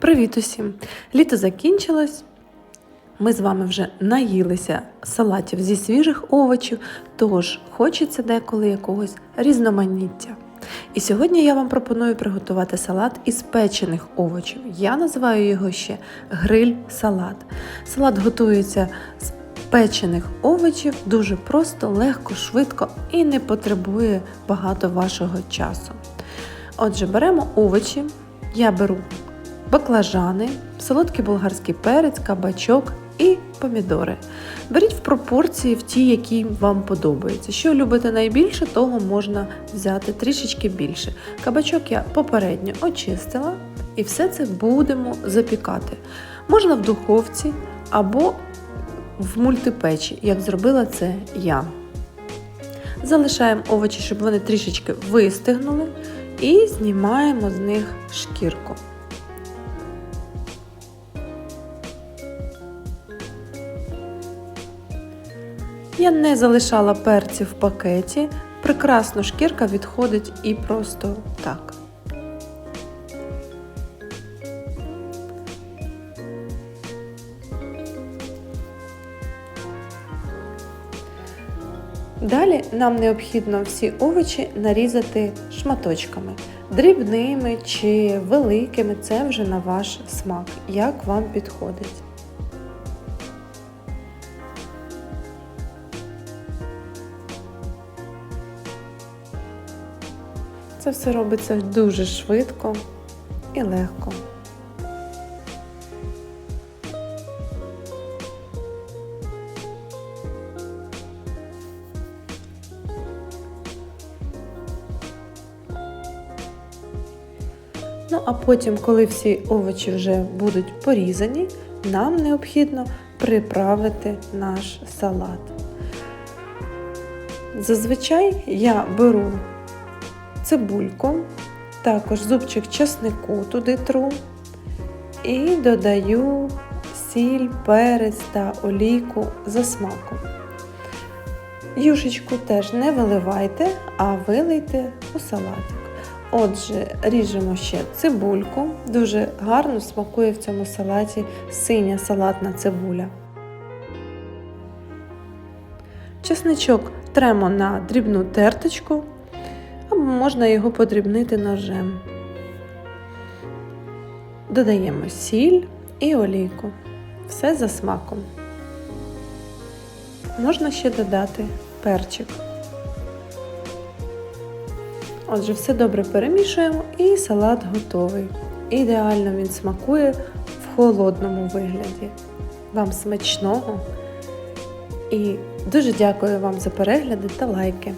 Привіт усім! Літо закінчилось. Ми з вами вже наїлися салатів зі свіжих овочів, тож хочеться деколи якогось різноманіття. І сьогодні я вам пропоную приготувати салат із печених овочів. Я називаю його ще гриль-салат. Салат готується з печених овочів дуже просто, легко, швидко і не потребує багато вашого часу. Отже, беремо овочі. Я беру баклажани, солодкий болгарський перець, кабачок і помідори. Беріть в пропорції в ті, які вам подобаються. Що любите найбільше, того можна взяти трішечки більше. Кабачок я попередньо очистила і все це будемо запікати. Можна в духовці або в мультипечі, як зробила це я. Залишаємо овочі, щоб вони трішечки вистигнули, і знімаємо з них шкірку. Я не залишала перці в пакеті. Прекрасно шкірка відходить і просто так. Далі нам необхідно всі овочі нарізати шматочками. Дрібними чи великими це вже на ваш смак, як вам підходить. Це все робиться дуже швидко і легко. Ну, а потім, коли всі овочі вже будуть порізані, нам необхідно приправити наш салат. Зазвичай я беру цибульку, також зубчик чеснику туди тру і додаю сіль, перець та олійку за смаком. Юшечку теж не виливайте, а вилийте у салатик. Отже, ріжемо ще цибульку. Дуже гарно смакує в цьому салаті синя салатна цибуля. Чесничок тремо на дрібну терточку, можна його подрібнити ножем. Додаємо сіль і олійку. Все за смаком. Можна ще додати перчик. Отже, все добре перемішуємо і салат готовий. Ідеально він смакує в холодному вигляді. Вам смачного! І дуже дякую вам за перегляди та лайки.